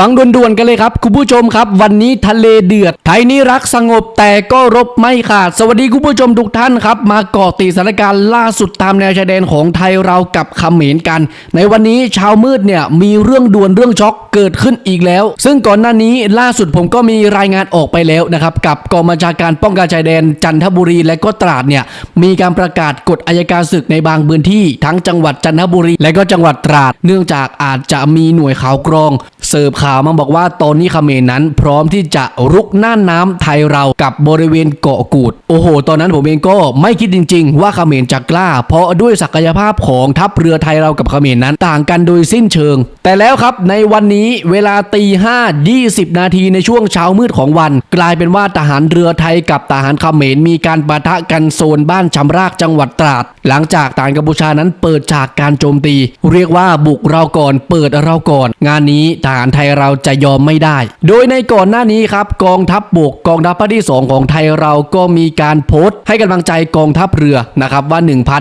ฟังด่วนๆกันเลยครับคุณผู้ชมครับ วันนี้ทะเลเดือด ไทยนี้รักสงบแต่ก็รบไม่ขาด สวัสดีคุณผู้ชมทุกท่านครับ มาเกาะติดสถานการณ์ล่าสุดตามแนวชายแดนของไทยเรากับเขมรกัน ในวันนี้เช้ามืดเนี่ยมีเรื่องด่วนเรื่องช็อกเกิดขึ้นอีกแล้ว ซึ่งก่อนหน้านี้ล่าสุดผมก็มีรายงานออกไปแล้วนะครับกับกองบัญชาการป้องกันชายแดนจันทบุรีและก็ตราดเนี่ยมีการประกาศกฎอายการศึกในบางพื้นที่ ทั้งจังหวัดจันทบุรี และก็จังหวัดตราด เนื่องจากอาจจะมีหน่วยข่าวกรองเสิร์ฟข่าวมาบอกว่าตอนนี้เมรนั้น พร้อมที่จะรุกน่านน้ำไทยเรากับบริเวณเกาะกูด โอ้โห ตอนนั้นผมเองก็ไม่คิดจริง ๆ ว่าเมรจะกล้า เพราะด้วยศักยภาพของทัพเรือไทยเรากับเมรนั้น ต่างกันโดยสิ้นเชิง แต่แล้วครับในวันนี้เวลาตีห้ายี่สิบนาทีในช่วงเช้ามืดของวัน กลายเป็นว่าทหารเรือไทยกับทหารเมรมีการปะทะกันโซนบ้านชำรากจังหวัดตราด หลังจากทหารกัมพูชานั้นเปิดฉากการโจมตี เรียกว่าบุกเราก่อนเปิดเราก่อน งานนี้ทหารไทยเราจะยอมไม่ได้ โดยในก่อนหน้านี้ครับกองทัพบบกกองทัพภาคที่ 2 ของไทยเราก็มีการโพสต์ ให้กำลังใจกองทัพเรือนะครับว่า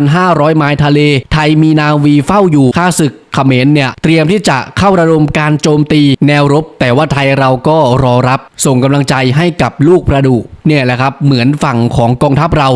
1,500 ไมล์ทะเล ไทยมีนาวีเฝ้าอยู่ค่าศึก เขมรเนี่ยเตรียมที่จะเข้าระดมการโจมตีแนวรบ แต่ว่าไทยเราก็รอรับส่งกำลังใจให้กับลูกประดูเนี่ยแหละครับเหมือนฝั่งของกองทัพเรา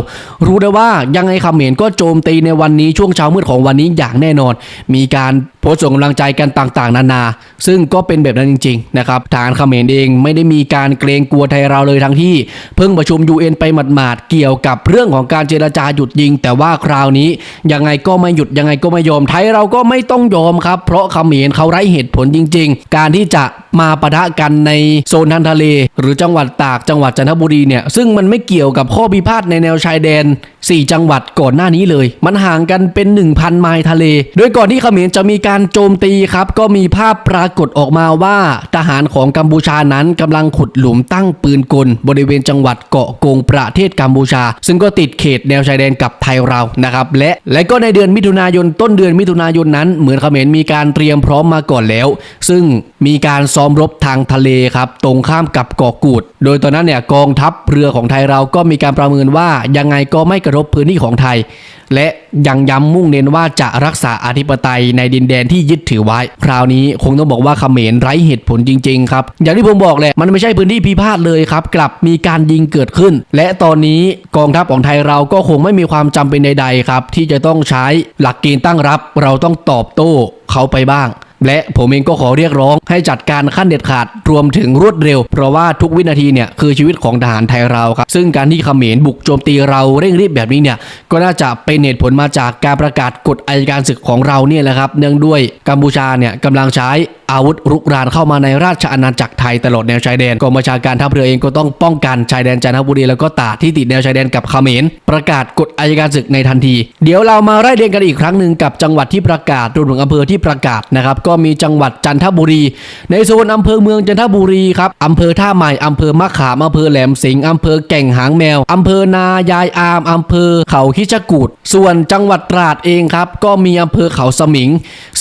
รู้ได้ว่ายังไงเขมรก็โจมตีในวันนี้ช่วงเช้ามืดของวันนี้อย่างแน่นอน มีการโพสต์ส่งกำลังใจกันต่างๆ นานา ซึ่งก็เป็นแบบนั้นจริงๆนะครับทารเขมรเองไม่ได้มีการเกรงกลัวไทยเราเลยทั้งที่ เพิ่งประชุม UN ไปหมาดๆเกี่ยวกับเรื่องของการเจรจาหยุดยิง แต่ว่าคราวนี้ยังไงก็ไม่หยุดยังไงก็ไม่ยอมไทยเราก็ไม่ต้องยอมครับ เพราะเขมรเขาไร้เหตุผลจริง ๆ การที่จะมาปะทะกันในโซนทางทะเล หรือจังหวัดตากจังหวัดจันทบุรีเนี่ยซึ่งมันไม่เกี่ยวกับข้อพิพาทในแนวชายแดน 4 จังหวัดก่อนหน้านี้เลย มันห่างกันเป็น 1,000 ไมล์ทะเล โดยก่อนที่เขมรจะมีการโจมตีครับ ก็มีภาพปรากฏออกมาว่า ทหารของกัมพูชานั้นกำลังขุดหลุมตั้งปืนกล บริเวณจังหวัดเกาะกงประเทศกัมพูชา ซึ่งก็ติดเขตแนวชายแดนกับไทยเรานะครับและและก็ในเดือนมิถุนายนต้นเดือนมิถุนายนนั้นเหมือนเขมรมีการเตรียมพร้อมมาก่อนแล้ว ซึ่งมีการซ้อมรบทางทะเลครับ ตรงข้ามกับเกาะกูด โดยตอนนั้นเนี่ยกองทัพเรือของไทยเราก็มีการประเมินว่ายังไงก็ไม่กระทบพื้นที่ของไทย และยังย้ำมุ่งเน้นว่าจะรักษาอธิปไตยในดินแดนที่ยึดถือไว้ คราวนี้คงต้องบอกว่าเขมรไร้เหตุผลจริง ๆ ครับ อย่างที่ผมบอกแหละมันไม่ใช่พื้นที่พิพาทเลยครับ กลับมีการยิงเกิดขึ้น และตอนนี้กองทัพของไทยเราก็คงไม่มีความจำเป็นใดๆครับ ที่จะต้องใช้หลักเกณฑ์ตั้งรับ เราต้องตอบโต้เขาไปบ้าง และผมเองก็ขอเรียกร้องให้จัดการขั้นเด็ดขาดรวมถึงรวดเร็ว เพราะว่าทุกวินาทีเนี่ยคือชีวิตของทหารไทยเราครับ ซึ่งการที่เขมรบุกโจมตีเราเร่งรีบแบบนี้เนี่ยก็น่าจะเป็นเหตุผลมาจากการประกาศกฎอัยการศึกของเราเนี่ยแหละครับ เนื่องด้วยกัมพูชาเนี่ยกำลังใช้ อาวุธรุกรานเข้ามาในราชอาณาจักรไทยตลอดแนวชายแดนกองบัญชาการทัพเรือเองก็ต้องป้องกันชายแดนจันทบุรีแล้วก็ตาที่ติดแนวชายแดนกับเขมรประกาศกฎอัยการศึกในทันที เดี๋ยวเรามาไล่เรียงกันอีกครั้งหนึ่งกับจังหวัดที่ประกาศรวมถึงอำเภอที่ประกาศนะครับก็มีจังหวัดจันทบุรี ในโซนอำเภอเมืองจันทบุรีครับอำเภอท่าใหม่อำเภอมะขามอำเภอแหลมสิงห์อำเภอแก่งหางแมวอำเภอนายายอามอำเภอเขาคิชกูดส่วนจังหวัดตราดเองครับก็มีอำเภอเขาสมิง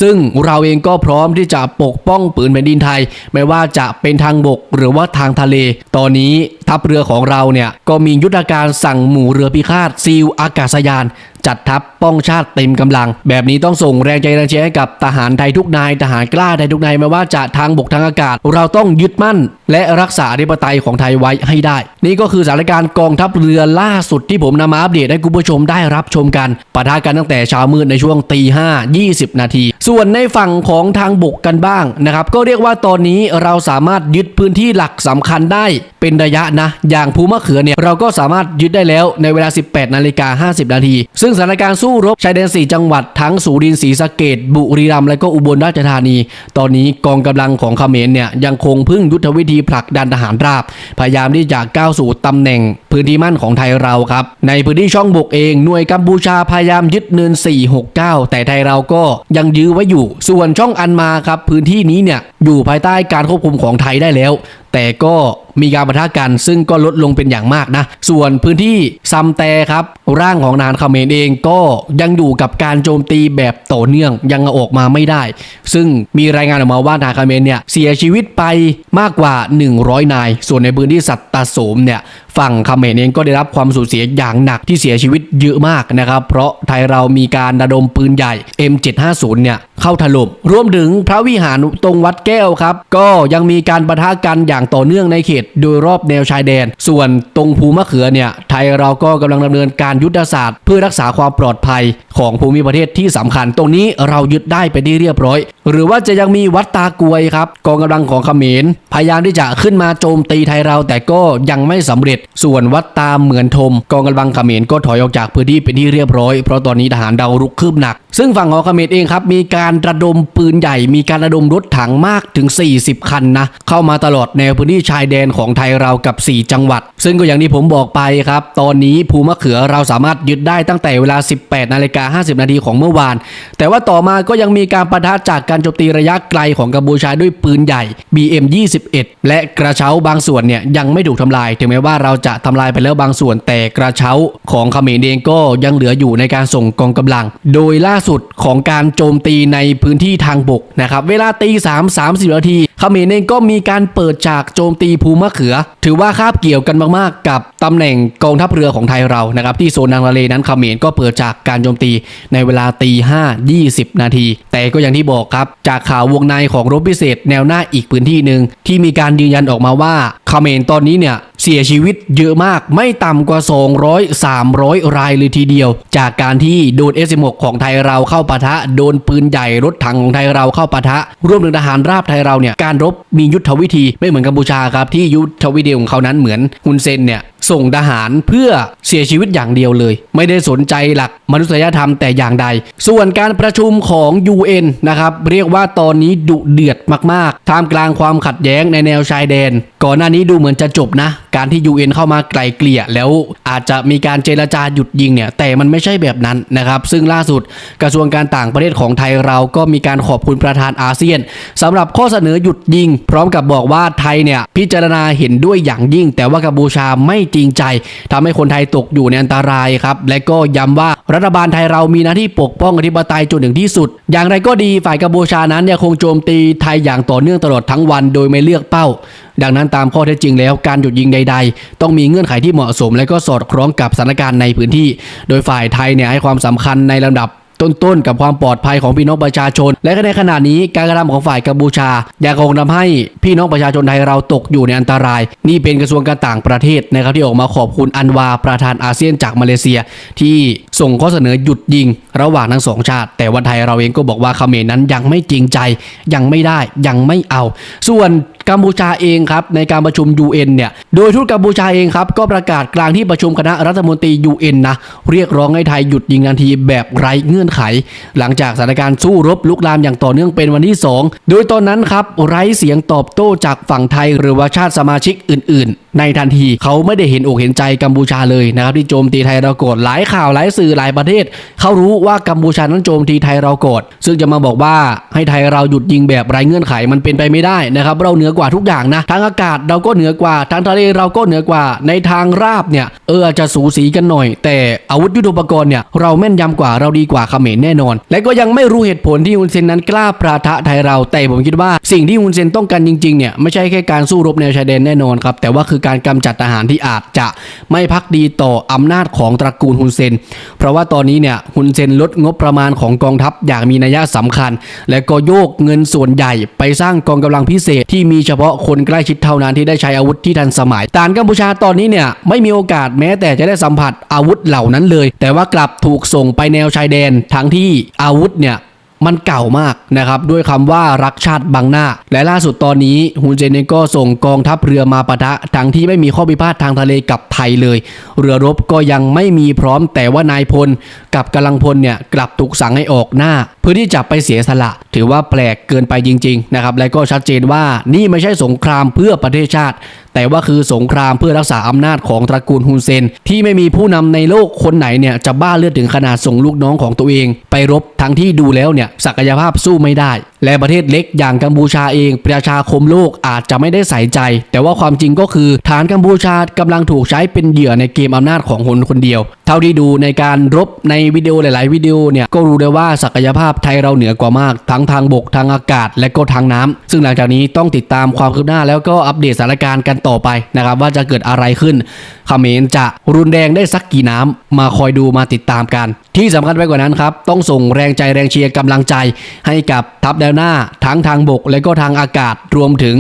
ซึ่งเราเองก็พร้อมที่จะปกป้องปืนแผ่นดินไทย ไม่ว่าจะเป็นทางบกหรือว่าทางทะเล ตอนนี้ทัพเรือของเราเนี่ยก็มียุทธการสั่งหมู่เรือพิฆาตซีลอากาศยาน จัดทัพป้องชาติเต็มกำลัง แบบนี้ต้องส่งแรงใจแรงเชียร์ให้กับทหารไทยทุกนายทหารกล้าไทยทุกนายไม่ว่าจะทางบกทางอากาศ เราต้องยึดมั่น และรักษาอธิปไตยของไทยไว้ให้ได้ นี่ก็คือสถานการณ์กองทัพเรือล่าสุดที่ผมนำมาอัปเดตให้คุณผู้ชมได้รับชมกันปะทะกันตั้งแต่เช้ามืดในช่วงตีห้ายี่สิบนาที ส่วนในฝั่งของทางบกกันบ้างนะครับก็เรียกว่าตอนนี้เราสามารถยึดพื้นที่หลักสำคัญได้ เป็นระยะนะ อย่างภูมะเขือเนี่ยเราก็สามารถยึดได้แล้วในเวลา 18นาฬิกา50นาทีซึ่งสถานการณ์สู้รบชายแดน 4 จังหวัดทั้งสุรินทร์ศรีสะเกดบุรีรัมย์และก็อุบลราชธานี ตอนนี้กองกำลังของเขมรเนี่ยยังคงพึ่งยุทธวิธีผลักดันทหารราบ พยายามที่จะก้าวสู่ตำแหน่ง พื้นที่มั่นของไทยเราครับ ในพื้นที่ช่องบกเองหน่วยกัมพูชาพยายามยึดเนิน 469 แต่ไทยเราก็ยังยื้อไว้อยู่ ส่วนช่องอันมาครับพื้นที่นี้เนี่ยอยู่ภายใต้การควบคุมของไทยได้แล้ว แต่ก็มีการปะทะกันซึ่งก็ลดลงเป็นอย่างมากนะ ส่วนพื้นที่ซัมแตครับ ร่างของนานคาเมรเองก็ยังอยู่กับการโจมตีแบบต่อเนื่องยังออกมาไม่ได้ ซึ่งมีรายงานออกมาว่านาคาเมรเนี่ยเสียชีวิตไปมากกว่า 100 นาย ส่วนในพื้นที่สัตตาโสมเนี่ยฝั่งคเมรเองก็ได้รับความสูญเสียอย่างหนักที่เสียชีวิตเยอะมากนะครับ เพราะไทยเรามีการระดมปืนใหญ่ M750 เนี่ยเข้าถล่มรวมถึงพระวิหารตรงวัดแก้วครับ ก็ยังมีการปะทะกันอย่างต่อเนื่องในเขตโดยรอบแนวชายแดน ส่วนตรงภูมะเขือเนี่ยไทยเราก็กำลังดำเนินการยุทธศาสตร์ เพื่อรักษาความปลอดภัยของภูมิประเทศที่สำคัญ ตรงนี้เรายึดได้ไปที่เรียบร้อย หรือว่าจะยังมีวัดตากวยครับกองกำลังของเขมรพยายามที่จะขึ้นมาโจมตีไทยเราแต่ก็ยังไม่สำเร็จ ส่วนวัดตาเหมือนทม กองกำลังเขมรก็ถอยออกจากพื้นที่เป็นที่เรียบร้อยเพราะตอนนี้ทหารเรารุกคืบหนักซึ่งฝั่งของเขมรเองครับมีการระดมปืนใหญ่ มีการระดมรถถังมากถึง 40 คันนะเข้ามาตลอดแนวพื้นที่ชายแดนของไทยเรากับ 4 จังหวัดซึ่งก็อย่างที่ผมบอกไปครับ ตอนนี้ภูมะเขือเราสามารถยึดได้ตั้งแต่เวลา 18นาฬิกา50 นาทีของเมื่อวาน แต่ว่าต่อมาก็ยังมีการประทะจากการโจมตีระยะไกลของกัมพูชาด้วยปืนใหญ่ BM 21และกระเช้าบางส่วนเนี่ยยังไม่ถูกทำลาย ถึงแม้ว่าเราจะทำลายไปแล้วบางส่วน แต่กระเช้าของเขมรเองก็ยังเหลืออยู่ในการส่งกองกำลัง โดยล่าสุดของการโจมตีในพื้นที่ทางบกนะครับเวลาตีสามสามสิบนาทีเขมรเองก็มีการเปิดฉากโจมตีภูมะเขือ ถือว่าคาบเกี่ยวกันมากๆ กับตำแหน่งกองทัพเรือของไทยเรานะครับที่โซนนางทะเลนั้นเขมรก็เปิดฉากการโจมตีในเวลาตีห้ายี่สิบนาที แต่ก็อย่างที่บอกครับ จากข่าววงในของรบพิเศษแนวหน้าอีกพื้นที่หนึ่งที่มีการยืนยันออกมาว่าเขมรตอนนี้เนี่ยเสียชีวิตเยอะมากไม่ต่ำกว่า 200 300 รายเลยทีเดียว จากการที่โดน S16 ของไทยเราเข้าปะทะ โดนปืนใหญ่รถถังของไทยเราเข้าปะทะร่วมถึงทหารราบไทยเราเนี่ยการรบมียุทธวิธีไม่เหมือนกัมพูชาครับที่ยุทธวิธีของเขานั้นเหมือนฮุนเซนเนี่ยส่งทหารเพื่อเสียชีวิตอย่างเดียวเลย ไม่ได้สนใจหลักมนุษยธรรมแต่อย่างใด ส่วนการประชุมของ UN นะครับเรียกว่าตอนนี้ดุเดือดมากๆท่ามกลางความขัดแย้งในแนวชายแดนก่อนหน้านี้ดูเหมือนจะจบนะ การที่ UN เข้ามาไกลเกลี่ยแล้วอาจจะมีการเจรจาหยุดยิงเนี่ยแต่มันไม่ใช่แบบนั้นนะครับ ซึ่งล่าสุดกระทรวงการต่างประเทศของไทยเราก็มีการขอบคุณประธานอาเซียนสำหรับข้อเสนอหยุดยิง พร้อมกับบอกว่าไทยเนี่ยพิจารณาเห็นด้วยอย่างยิ่ง แต่ว่ากัมพูชาไม่จริงใจทำให้คนไทยตกอยู่ในอันตรายครับและก็ย้ำว่ารัฐบาลไทยเรามีหน้าที่ปกป้องอธิปไตยจนถึงที่สุด อย่างไรก็ดีฝ่ายกัมพูชานั้นเนี่ยคงโจมตีไทยอย่างต่อเนื่องตลอดทั้งวัน โดยไม่เลือกเป้า ดังนั้นตามข้อเท็จจริงแล้วการหยุดยิงใด ๆ ต้องมีเงื่อนไขที่เหมาะสม และก็สอดคล้องกับสถานการณ์ในพื้นที่ โดยฝ่ายไทยเนี่ยให้ความสำคัญในลำดับต้นๆ กับความปลอดภัยของพี่น้องประชาชน และก็ในขณะนี้การกระทำของฝ่ายกัมพูชายังคงทำให้พี่น้องประชาชนไทยเราตกอยู่ในอันตราย นี่เป็นกระทรวงการต่างประเทศนะครับที่ออกมาขอบคุณอันวาประธานอาเซียนจากมาเลเซีย ที่ส่งข้อเสนอหยุดยิง ระหว่างทั้งสองชาติ แต่วันไทยเราเองก็บอกว่าเขมรนั้นยังไม่จริงใจยังไม่ได้ยังไม่เอา ส่วนกัมพูชาเองครับในการประชุม UN เนี่ย โดยทูตกัมพูชาเองครับก็ประกาศกลางที่ประชุมคณะรัฐมนตรี UN นะเรียกร้องให้ไทยหยุดยิงทันทีแบบไร้เงื่อนไข หลังจากสถานการณ์สู้รบลุกลามอย่างต่อเนื่องเป็นวันที่ 2 โดยตอนนั้นครับไร้เสียงตอบโต้จากฝั่งไทยหรือว่าชาติสมาชิกอื่น ๆ ในทันทีเขาไม่ได้เห็นอกเห็นใจกัมพูชาเลยนะครับที่โจมตีไทยเราโกรธหลายข่าวหลายสื่อหลายประเทศเขารู้ว่ากัมพูชานั้นโจมตีไทยเราโกรธซึ่งจะมาบอกว่าให้ไทยเราหยุดยิงแบบไร้เงื่อนไขมันเป็นไปไม่ได้นะครับเราเหนือกว่าทุกอย่างนะทางอากาศเราก็เหนือกว่าทางทะเลเราก็เหนือกว่าในทางราบเนี่ยเอออาจจะสูสีกันหน่อย แต่อาวุธยุทโธปกรณ์เนี่ยเราแม่นยำกว่าเราดีกว่าเขมรแน่นอน และก็ยังไม่รู้เหตุผลที่ฮุนเซนนั้นกล้าปราทะไทยเราแต่ผมคิดว่าสิ่งที่ฮุนเซนต้องการจริงๆเนี่ยไม่ใช่แค่การสู้รบแนวชายแดนแน่นอนครับแต่ว่าคือการกำจัดทหารที่อาจจะไม่พักดีต่ออำนาจของตระกูลฮุนเซน เพราะว่าตอนนี้เนี่ยฮุนเซนลดงบประมาณของกองทัพอย่างมีนัยสำคัญ และก็โยกเงินส่วนใหญ่ไปสร้างกองกำลังพิเศษที่มีเฉพาะคนใกล้ชิดเท่านั้นที่ได้ใช้อาวุธที่ทันสมัยต่างกัมพูชาตอนนี้เนี่ยไม่มีโอกาสแม้แต่จะได้สัมผัสอาวุธเหล่านั้นเลย แต่ว่ากลับถูกส่งไปแนวชายแดนทั้งที่อาวุธเนี่ย มันเก่ามากนะครับด้วยคำว่ารักชาติบังหน้า และล่าสุดตอนนี้ฮุนเซนเองก็ส่งกองทัพเรือมาปะทะทั้งที่ไม่มีข้อพิพาททางทะเลกับไทยเลย เรือรบก็ยังไม่มีพร้อมแต่ว่านายพล กับกำลังพลเนี่ยกลับถูกสั่งให้ออกหน้า เพื่อที่จะไปเสียสละ ถือว่าแปลกเกินไปจริงๆนะครับและก็ชัดเจนว่านี่ไม่ใช่สงครามเพื่อประเทศชาติแต่ว่าคือสงครามเพื่อรักษาอำนาจของตระกูลฮุนเซน ที่ไม่มีผู้นำในโลกคนไหนเนี่ยจะบ้าเลือดถึงขนาดส่งลูกน้องของตัวเอง ไปรบทั้งที่ดูแล้วเนี่ยศักยภาพสู้ไม่ได้ และประเทศเล็กอย่างกัมพูชาเอง ประชาคมโลกอาจจะไม่ได้ใส่ใจ แต่ว่าความจริงก็คือฐานกัมพูชากำลังถูกใช้เป็นเหยื่อในเกมอำนาจของคนคนเดียว เท่าที่ดูในการรบในวิดีโอหลาย ๆ วิดีโอเนี่ยก็รู้ได้ว่าศักยภาพไทยเราเหนือกว่ามาก ทั้งทางบกทางอากาศ และก็ทางน้ำซึ่งหลังจากนี้ต้องติดตามความคืบหน้าแล้วก็อัปเดตสถานการณ์กันต่อไปนะครับว่าจะเกิดอะไรขึ้นเขมรจะรุนแรงได้สักกี่น้ำมาคอยดูมาติดตามกัน ที่สำคัญไปกว่านั้นครับ ต้องส่งแรงใจแรงเชียร์กำลังใจ ให้กับทัพแนวหน้าทั้งทางบกและก็ทางอากาศรวมถึง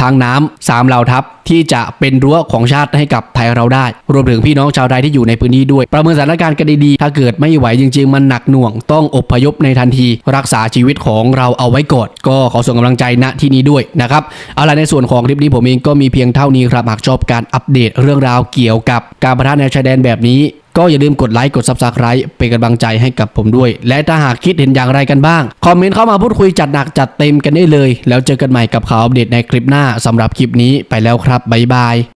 ทางน้ำสามเหล่าทัพ ที่จะเป็นรั้วของชาติให้กับไทยเราได้ รวมถึงพี่น้องชาวไทยที่อยู่ในพื้นที่ด้วย ประเมินสถานการณ์กันดีๆ ถ้าเกิดไม่ไหวจริง ๆ มันหนักหน่วงต้องอพยพในทันที รักษาชีวิตของเราเอาไว้ก่อนก็ขอส่งกำลังใจณที่นี้ด้วยนะครับเอาล่ะในส่วนของคลิปนี้ผมเองก็มีเพียงเท่านี้ครับหากชอบการอัปเดตเรื่องราวเกี่ยวกับการประทะแนวชายแดนแบบนี้ ก็อย่าลืมกดไลค์กด Subscribe เป็นกำลังใจให้กับผมด้วย และถ้าหากคิดเห็นอย่างไรกันบ้าง คอมเมนต์เข้ามาพูดคุยจัดหนักจัดเต็มกันได้เลย แล้วเจอกันใหม่กับข่าวอัปเดตในคลิปหน้าสำหรับคลิปนี้ไปแล้วครับบ๊ายบาย